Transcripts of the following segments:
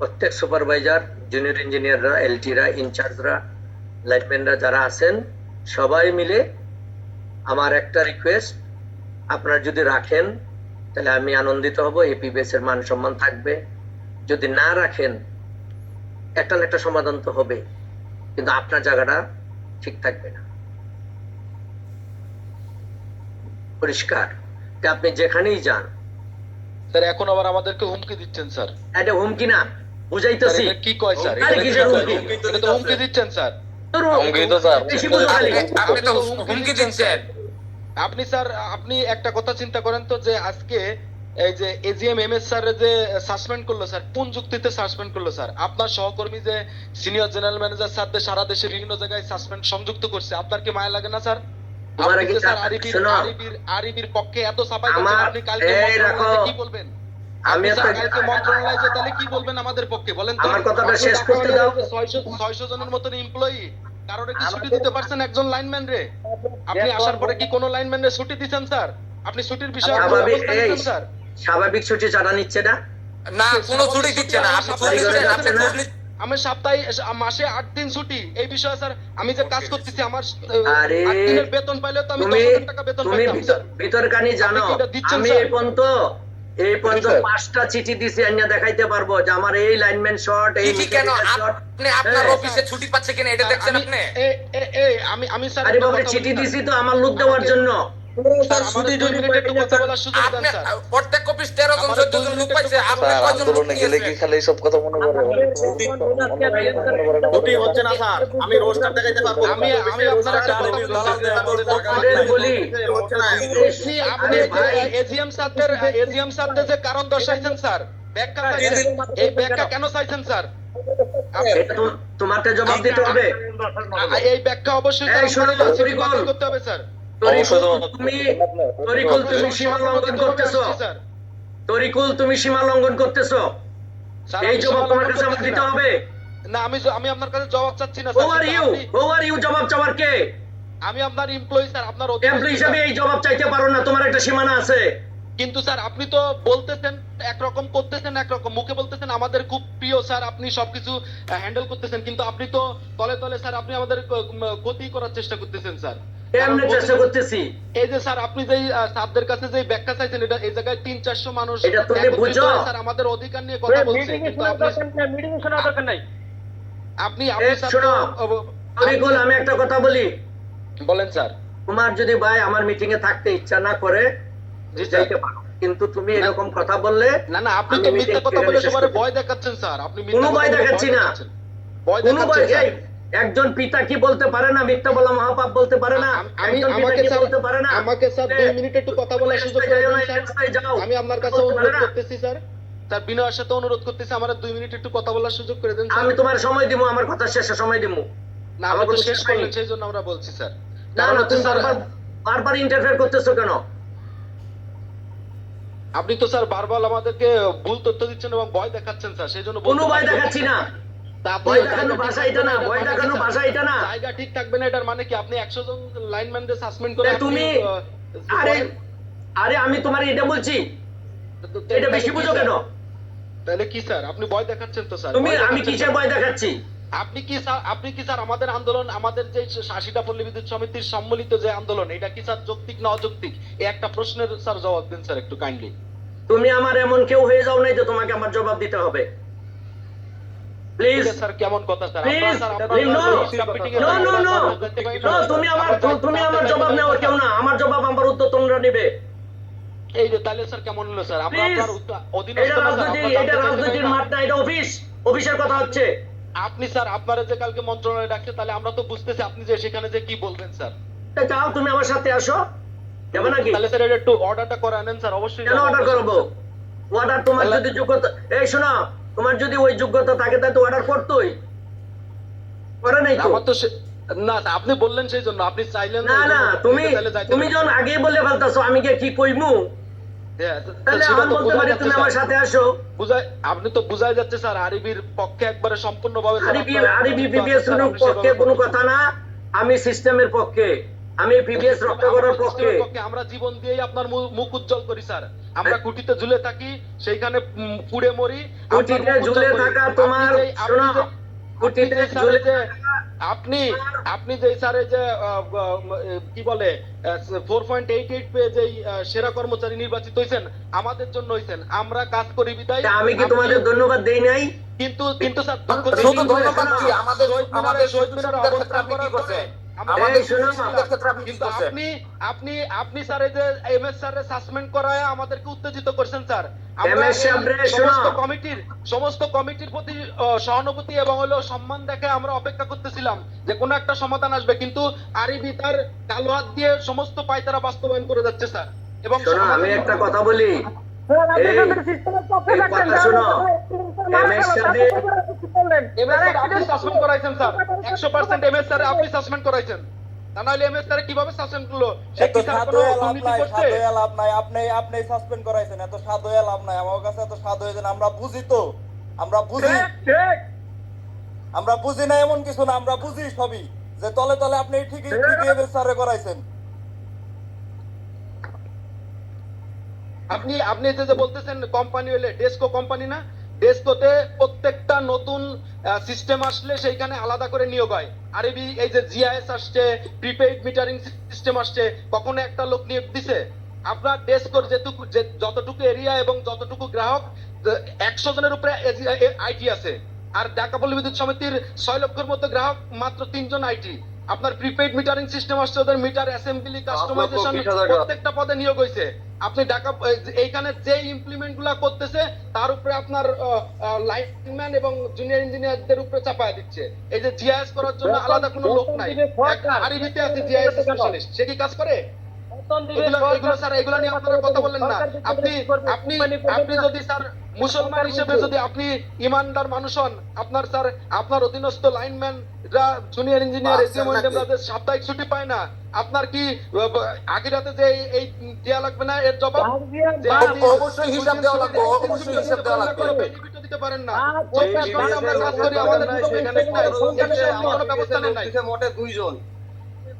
প্রত্যেক supervisor junior ইঞ্জিনিয়াররা এলটিরা ইনচার্জরা লাইটম্যানরা যারা আছেন সবাই মিলে আমার একটা রিকোয়েস্ট আপনারা যদি রাখেন তাহলে আমি আনন্দিত হব এপিবিএস এর মান সম্মান থাকবে। যদি না রাখেন একটা না একটা সমাধান তো হবে কিন্তু আপনার জায়গাটা ঠিক থাকবে না। পরিষ্কার? আপনি যেখানেই যান। স্যার এখন আবার আমাদেরকে হুমকি দিচ্ছেন স্যার। এটা হুমকি না। বুঝাইতেছি। কি কয় স্যার? এটা তো হুমকি দিচ্ছেন স্যার। হুমকি? তো স্যার। আপনি তো হুমকি দিচ্ছেন। আপনি স্যার আপনি একটা কথা চিন্তা করেন তো যে আজকে এই যে এজিএম এম এস স্যার যে সাসপেন্ড করল স্যার কোন যুক্তিতে সাসপেন্ড করল স্যার? আপনার সহকর্মী যে সিনিয়র জেনারেল ম্যানেজার স্যারদের সারা দেশে বিভিন্ন জায়গায় সাসপেন্ড সংযুক্ত করছে আপনার কি মায়া লাগে না স্যার? আরিবির আরিবির আরিবির পক্ষে এত সাফাই আপনি কালকে। কি বলবেন? আমি কালকে মন্ত্রণালয়ে যে তাহলে কি বলবেন আমাদের পক্ষে? বলেন তো। আমার কথাটা শেষ করতে দাও। 600 600 জনের মতন এমপ্লয়ি কারোরে কি ছুটি দিতে পারছেন একজন লাইনম্যান রে? আপনি আসার পরে কি কোনো লাইনম্যান রে ছুটি দিচ্ছেন স্যার? আপনি ছুটির বিষয়ে স্যার? স্বাভাবিক ছুটি চাঁদা নিচ্ছে না? না কোনো ছুটি দিচ্ছে না। আপনি ছুটি দিচ্ছেন আপনি ছুটি আমি সপ্তাহে মাসে আট দিন ছুটি। এই বিষয়ে স্যার আমি যে কাজ করতেছি আমার দিনের বেতন পাইলে তো আমি দশ টাকা বেতন পাইতাম স্যার। ভিতর কানি জানো আমি? এই পর্যন্ত এই পর্যন্ত পাঁচটা চিঠি দিছি আইনা দেখাইতে পারব যে আমার এই লাইনম্যান শর্ট এই চিঠি কেন? আপনি আপনার হ্যাঁ। অফিসে ছুটি পাচ্ছে কিনা এটা দেখছেন আপনি? এই আমি আমি স্যার আরে বাবা চিঠি দিছি তো আমার লোক দেওয়ার জন্য। স্যার, আমাদের দুই মিনিট একটু কথা বলার সুযোগ দেন আপনি স্যার। প্রত্যেক অফিস তেরো জন চোদ্দ জন লোক পাইছে আপনি স্যার আন্দোলনে গেলে কি খালি এইসব কথা মনে পড়ে ছুটি হচ্ছে না স্যার। আমি রোস্টার দেখাইতে পারব আমি আমি আপনার একটা বলি, স্যার। আপনাদের বলি হচ্ছে না। আপনি আপনি এজিএম স্যারদের এজিএম স্যারদের যে কারণ দর্শাইছেন স্যার। ব্যাখ্যা এই ব্যাখ্যা কেন চাইছেন স্যার? তোমাকে জবাব দিতে হবে। এই ব্যাখ্যা অবশ্যই করতে হবে। স্যার তরিকুল তুমি সীমা লঙ্ঘন করতেছো। তরিকুল তুমি সীমা লঙ্ঘন করতেছো। এই জবাব তোমার কাছে আমার দিতে হবে। না আমি আমি আপনার কাছে জবাব চাচ্ছি না হু কিন্তু ইউ আপনি- ইউ জবাব চাওয়ার কে? আমি আপনার এমপ্লয়ি স্যার আপনার এমপ্লয়ি অধীনস্থ এই জবাব চাইতে পারো না তোমার একটা সীমানা আছে। কিন্তু স্যার আপনি তো বলতেছেন একরকম করতেছেন একরকম। মুখে বলতেছেন আমাদের খুব প্রিয় স্যার আপনি সবকিছু হ্যান্ডেল করতেছেন। কিন্তু আপনি তো তলে তলে স্যার আপনি আমাদের ক্ষতি করার চেষ্টা করতেছেন স্যার। এমনি চেষ্টা করতেছি? এই যে স্যার আপনি যেই আহ, কাছে যে ব্যাখ্যা চাইছেন এটা এই জায়গায় তিন চারশো মানুষ এটা তুমি বুঝো? স্যার আমাদের অধিকার নিয়ে কথা বলছে কিন্তু আপনি আপনি আপনি শোনো, তো, আমি একটা কথা বলি। বলেন স্যার। তোমার যদি ভাই আমার মিটিং এ থাকতে ইচ্ছা না করে যাইতে পারো কিন্তু তুমি এরকম কথা বললে না না আপনি তো মিথ্যা কথা বলে সবার ভয় দেখাচ্ছেন স্যার। আপনি কোনো ভয় দেখাচ্ছি না। ভয় দেখাচ্ছেন একজন পিতা কি বলতে পারে না? মিথ্যা বলা মহাপাপ বলতে পারে না? আমি আমাকে স্যার বলতে পারে না? আমাকে স্যার যে, দুই মিনিট একটু কথা বলার সুযোগ করে দিন স্যার। আমি আপনার কাছে অনুরোধ করতেছি স্যার। স্যার বিনয়ের সাথে অনুরোধ করতেছি আমার দুই মিনিট একটু কথা বলার সুযোগ করে দেন আমি তোমার সময় দিব আমার কথা শেষে সময় দিব না আমার তো শেষ করলেন হয়নি। সেই জন্য আমরা বলছি স্যার। না না তুমি বারবার বারবার ইন্টারফেয়ার করতেছো কেন? আপনি তো স্যার বারবার আমাদেরকে ভুল তথ্য দিচ্ছেন এবং ভয় দেখাচ্ছেন স্যার সেই জন্য কোনো ভয় দেখাচ্ছি না। জায়গা ঠিক থাকবে না, এটার মানে কি দেখানোর স্যার? ভাষা এটা না। জায়গা ঠিক থাকবে না এটার কি? আপনি একশো জন লাইনম্যানদের সাসপেন্ড করে তুমি আরে আরে আমি তোমার এটা বলছি। তো- তো- এটা বেশি কি বুঝো স্যার? কেন? তাহলে কি স্যার আপনি ভয় দেখাচ্ছেন তো স্যার তুমি আমি কিসের ভয় দেখাচ্ছি? আপনি কি স্যার আপনি কি স্যার আমাদের আন্দোলন আমাদের যে আশিটা পল্লী বিদ্যুৎ সমিতির সম্মিলিত যে আন্দোলন এটা কি স্যার যৌক্তিক না অযৌক্তিক? এই একটা প্রশ্নের স্যার জবাব দিন স্যার একটু কাইন্ডলি তুমি আমার এমন কেউ হয়ে যাও নাই যে তোমাকে আমার জবাব দিতে হবে। প্লিজ স্যার কেমন কথা স্যার? Please, আপনারা স্যার please, no, আপনারা no, no, no, no, তুমি আমার তুমি আমার জবাব নেওয়ার কেউ না। আমার জবাব আমার উত্তর তোমরা নিবে। এই যে তাহলে স্যার কেমন হলো স্যার? আমরা আপনার অধীনস্থ এটা রাজনীতি এটা রাজনীতির মাঠ না এটা অফিস। অফিসের কথা হচ্ছে। আপনি স্যার আপনারা যে কালকে মন্ত্রণালয়ে ডাকছে তাহলে আমরা তো বুঝতেছি আপনি যে সেখানে যে কি বলবেন স্যার। যাও তুমি আমার সাথে আসো। যাবে নাকি? তাহলে স্যার এটা একটু অর্ডারটা করে আনেন স্যার অবশ্যই কেন অর্ডার করব? অর্ডার তোমার যদি যোগ্যতা এই শোনো তোমার যদি ওই যোগ্যতা থাকে তাহলে তো অর্ডার করতোই করে নাই তো। তো না আপনি বললেন সেই জন্য। আপনি চাইলেন না না তুমি তুমি যখন আগে বলে ফেলতেছো আমি কি কইমু? তো- তো তো আপনি তো বুঝাই যাচ্ছে স্যার আরিবির পক্ষে একবারে সম্পূর্ণভাবে আরিবি আরিবি বিবিএস পক্ষে কোনো কথা না। আমি সিস্টেমের পক্ষে। আমি পিপিএস রক্ষা করার পক্ষে। আমরা জীবন দিয়েই আপনার মুখ উজ্জ্বল করি স্যার। আমরা কুটিতে ঝুলে থাকি সেইখানে পুড়ে মরি কুটিতে ঝুলে থাকা তোমার আপনি শোনো কুটিতে আপনি যে ঝুলে যে আপনি আপনি যে স্যারের যে আহ, আহ, কি বলে ফোর পয়েন্ট এইট এইট পেয়ে যে সেরা কর্মচারী নির্বাচিত হয়েছেন আমাদের জন্য হয়েছেন আমরা কাজ করি বিদায়। আমি কি তোমাদের ধন্যবাদ দেই নাই? কিন্তু কিন্তু স্যার ধন্যবাদ আমাদের শহীদ মিনারে- আমাদের শহীদ মিনারে অবস্থান ক্ষেত্রে আপনি আপনি কিন্তু আপনি আপনি আপনি স্যার এই যে এমএস স্যার সাসপেন্ড করায় আমাদেরকে উত্তেজিত করছেন স্যার। সমস্ত কমিটির সমস্ত কমিটির প্রতি সহানুভূতি এবং হলো সম্মান দেখে আমরা অপেক্ষা করতেছিলাম যে কোনো একটা সমাধান আসবে কিন্তু আরিবি তার কালো হাত দিয়ে সমস্ত পায়তারা বাস্তবায়ন করে যাচ্ছে স্যার। এবং আমি একটা কথা বলি। এই এই কথা শোনো। এমএস এমএস স্যার আপনি সাসপেন্ড করাইছেন স্যার। 100% এমএস স্যার আপনি সাসপেন্ড করাইছেন। তা নাহলে এমএস স্যার কীভাবে সাসপেন্ড করল? সে কি স্যার কোনো দুর্নীতি করছে? লাভ নাই আপনি আপনি সাসপেন্ড করাইছেন এত সাধু হয়ে লাভ নাই। আমার কাছে এত সাধু হয়েছেন আমরা বুঝি তো। আমরা বুঝি। আমরা বুঝি না এমন কিছু না আমরা বুঝি সবই। যে তলে তলে আপনি ঠিকই ঠিকই এদের স্যারে করাইছেন। আপনি আপনি যে যে বলতেছেন কোম্পানি হলে ডেস্কো কোম্পানি না? ডেস্কোতে প্রত্যেকটা নতুন সিস্টেম আসলে সেইখানে আলাদা করে নিয়োগ হয়। আর এই যে জিআইএস আসছে প্রিপেইড মিটারিং সিস্টেম আসছে, কখনো একটা লোক নিয়োগ দিছে? আপনার ডেস্কোর যেটুকু যতটুকু এরিয়া এবং যতটুকু গ্রাহক একশো জনের উপরে আইটি আছে। আর ঢাকা পল্লী বিদ্যুৎ সমিতির ছয় লক্ষের মতো গ্রাহক, মাত্র তিনজন আইটি আপনার প্রিপেইড মিটারিং সিস্টেম আসছে ওদের মিটার অ্যাসেম্বলি কাস্টমাইজেশন প্রত্যেকটা পদে নিয়োগ হয়েছে। আপনি ঢাকা এইখানে যে ইমপ্লিমেন্টগুলা করতেছে তার উপরে আপনার লাইনম্যান এবং জুনিয়র ইঞ্জিনিয়ারদের উপরে চাপায় দিচ্ছে। এই যে জিআইএস করার জন্য আলাদা কোনো লোক নাই। আরিবিতে আছে জিআইএস স্পেশালিস্ট সে কি কাজ করে? এগুলো স্যার এগুলো নিয়ে আপনারা কথা বললেন না আপনি আপনি আপনি যদি স্যার মুসলমান হিসেবে যদি আপনি ইমানদার মানুষ হন আপনার স্যার আপনার অধীনস্থ লাইনম্যান রা জুনিয়র ইঞ্জিনিয়ার এসিএম সাপ্তাহিক ছুটি পায় না আপনার কি আগের যে এই- দেয়া লাগবে না এর জবাব অবশ্যই হিসাব দেওয়া লাগবে, অবশ্যই হিসাব দেওয়া লাগবে। দিতে পারেন না আমরা কাজ করি আমাদের কোনো benefit নাই এ বিষয়ে আপনি কোনো ব্যবস্থা নাই মোটে দুইজন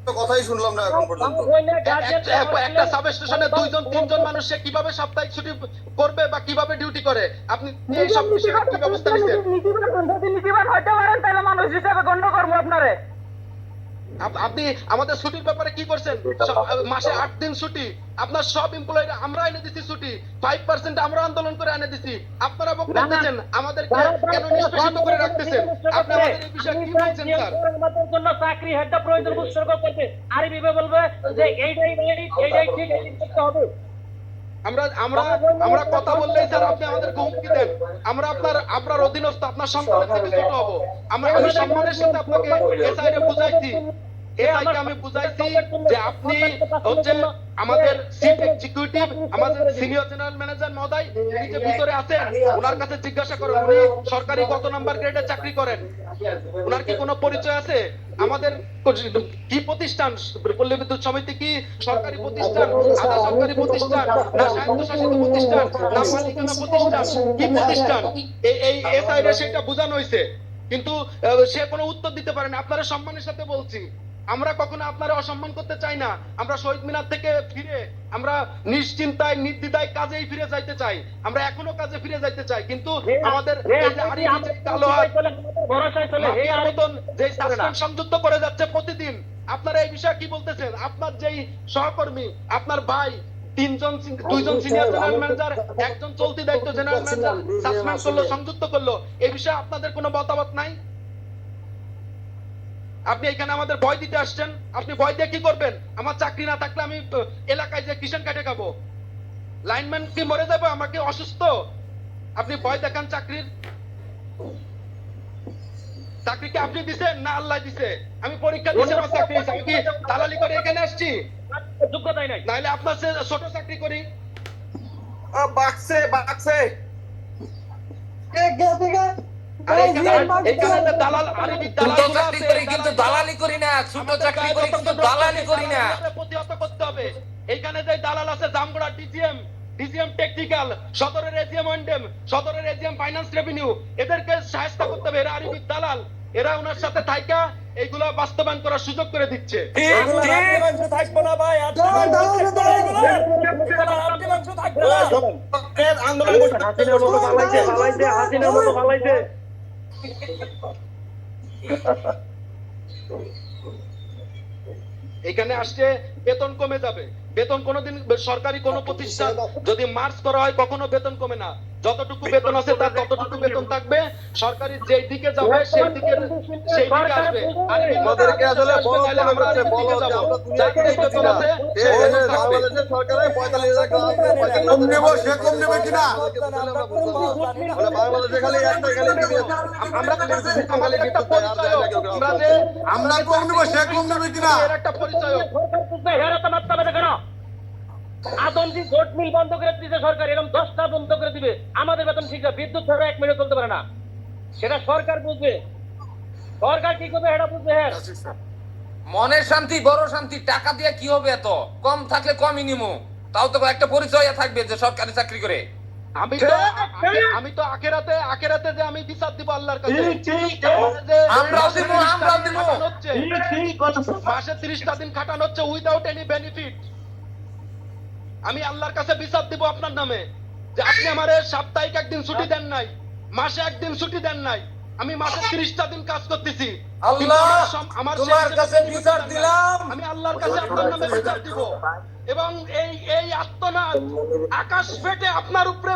কথাই শুনলাম না এখন পর্যন্ত। একটা- সাব স্টেশনে সাবস্টেশনে দুইজন তিনজন মানুষ সে কীভাবে সাপ্তাহিক ছুটি করবে বা কীভাবে ডিউটি করে? আপনি এই সব বিষয়ে কি ব্যবস্থা নিচ্ছেন নীতিবার হইতে পারেন তাহলে মানুষ হিসেবে গণ্য করব আপনারে আপ- আপনি আমাদের ছুটির ব্যাপারে কি করছেন মাসে আট দিন ছুটি আপনার সব এমপ্লয়িরা আমরা এনে দিছি ছুটি ফাইভ পার্সেন্ট আমরা আন্দোলন করে এনে দিছি আপনারা বক্তব্য দিচ্ছেন আমাদেরকে কেন নিষ্পেষিত করে রাখতেছেন আপনি আমাদের এই বিষয়ে কি বলছেন স্যার আমাদের জন্য চাকরি হেডটা প্রয়োজন উৎসর্গ করবে আর বিবে বলবে যে এইটাই এইটাই ঠিক করতে হবে আমরা আমরা আমরা কথা বললেই স্যার আপনি আমাদের হুমকি দেন আমরা আপনার আপনার অধীনস্থ আপনার সম্মানের থেকে ছোট হব আমরা আমি সম্মানের সাথে আপনাকে এসআই রে বুঝাইছি এসআই কে আমি বুঝাইছি যে আপনি হচ্ছে আমাদের চিফ এক্সিকিউটিভ আমাদের সিনিয়র জেনারেল ম্যানেজার মহোদয় উনি যে ভিতরে আছেন ওনার কাছে জিজ্ঞাসা করেন উনি সরকারি কত নাম্বার গ্রেডে চাকরি করেন? ওনার কি কোনো পরিচয় আছে? আমাদের কি প্রতিষ্ঠান? পল্লী বিদ্যুৎ সমিতি কি সরকারি প্রতিষ্ঠান আধা সরকারি প্রতিষ্ঠান না স্বায়ত্তশাসিত প্রতিষ্ঠান না মালিকানা প্রতিষ্ঠান? কি প্রতিষ্ঠান? এই এই এসআই রে সেটা বোঝানো হয়েছে কিন্তু সে কোনো উত্তর দিতে পারে না আপনারা সম্মানের সাথে বলছি। আমরা কখনো আপনারা অসম্মান করতে চাই না। আমরা শহীদ মিনার থেকে ফিরে আমরা নিশ্চিন্তায় নির্দ্বিধায় কাজেই ফিরে যাইতে চাই। আমরা এখনও কাজে ফিরে যাইতে চাই। কিন্তু আমাদের যে মতন সংযুক্ত করে যাচ্ছে প্রতিদিন। আপনারা এই বিষয়ে কি বলতেছেন? আপনার যেই সহকর্মী আপনার ভাই তিনজন দুইজন সিনিয়র জেনারেল ম্যানেজার একজন চলতি দায়িত্ব জেনারেল ম্যানেজার সাসপেন্ড করল সংযুক্ত করল। এই বিষয়ে আপনাদের কোনো মতামত নাই? আপনি এখানে আমাদের ভয় দিতে আসছেন। আপনি ভয় দিয়ে কি করবেন? আমার চাকরি না থাকলে আমি এলাকায় যে কিষান কাটে খাব। লাইনম্যান কি মরে যাবে? আমাকে অসুস্থ? আপনি ভয় দেখান চাকরির। চাকরি কি আপনি দিছেন? না আল্লাহ দিছে। আমি পরীক্ষা দিয়েছি আমার চাকরি আমি কি দালালি করে এখানে আসছি? যোগ্যতাই নাই। নাহলে আপনার ছোট চাকরি করি। বাক্সে বাক্সে। আর এখানে ছোট চাকরি করি কিন্তু দালালি। করি না ছোট চাকরি করি কিন্তু দালালি করি না। প্রতিহত করতে হবে। এখানে যে দালাল আছে জামগড়া ডিজিএম ডিজিএম টেকনিক্যাল সদরের এজিএম ওয়ান্ডেম সদরের এজিএম ফাইন্যান্স রেভিনিউ এদেরকে সাহায্য করতে হবে। এরা আরবি দালাল এরা ওনার সাথে থাইকা এইগুলো বাস্তবায়ন করার সুযোগ করে দিচ্ছে। আন্দোলন এখানে আসছে বেতন কমে যাবে। বেতন কোনোদিন সরকারি কোনো প্রতিষ্ঠান যদি মার্চ করা হয় কখনো বেতন কমে না। যতটুকু বেতন আছে তার ততটুকু বেতন থাকবে। সরকারি যেই দিকে যাবে সেই দিকে সেই দিকে আসবে। আর আমাদেরকে আসলে বলদ আমরা মনে দিকে বলদ যে আমরা যার দুনিয়াতে বেতন কিনা। আছে, এ, সেই এ, বেতন থাকবে। বাংলাদেশের পঁয়তাল্লিশ হাজার টাকা কম নেব, সে কম নেবে কিনা না। বলে বাংলাদেশে খালি একটা খালি। আমরা আমাদের একটা পরিচয় আমরা যে আমরা কম নেব সে কম নেবে কিনা এর একটা পরিচয়। হবে কেন আদমজি গোট মিল বন্ধ করে দিতে সরকার, এরকম দশটা বন্ধ করে দিবে। আমাদের বেতন ঠিক না, বিদ্যুৎ ছাড়া এক মিনিট চলতে পারে না। সেটা সরকার বুঝবে। সরকার কি করবে এটা বুঝবে হ্যাঁ? মনের শান্তি, বড় শান্তি, টাকা দিয়ে কি হবে এত? কম থাকলে কমই নিমু। তাও তো একটা পরিচয় থাকবে যে সরকারি চাকরি করে। আমি তো আমি- তো আখেরাতে আখেরাতে যে আমি বিচার দিব আল্লাহর কাছে আমরাও দিব, আমরাও দিব। মাসে তিরিশটা দিন খাটানো হচ্ছে উইদাউট এনি বেনিফিট আমি আল্লাহর কাছে বিচার দিব আপনার নামে যে আপনি আমারে সাপ্তাহিক একদিন ছুটি দেন নাই মাসে একদিন ছুটি দেন নাই। আমি মাসে ত্রিশটা দিন কাজ করতেছি। আল্লাহ, আমার তোমার কাছে বিচার দিলাম। আমি আল্লাহর কাছে আপনার নামে বিচার দিব। এবং এই এই আত্মনাদ আকাশ ফেটে আপনার উপরে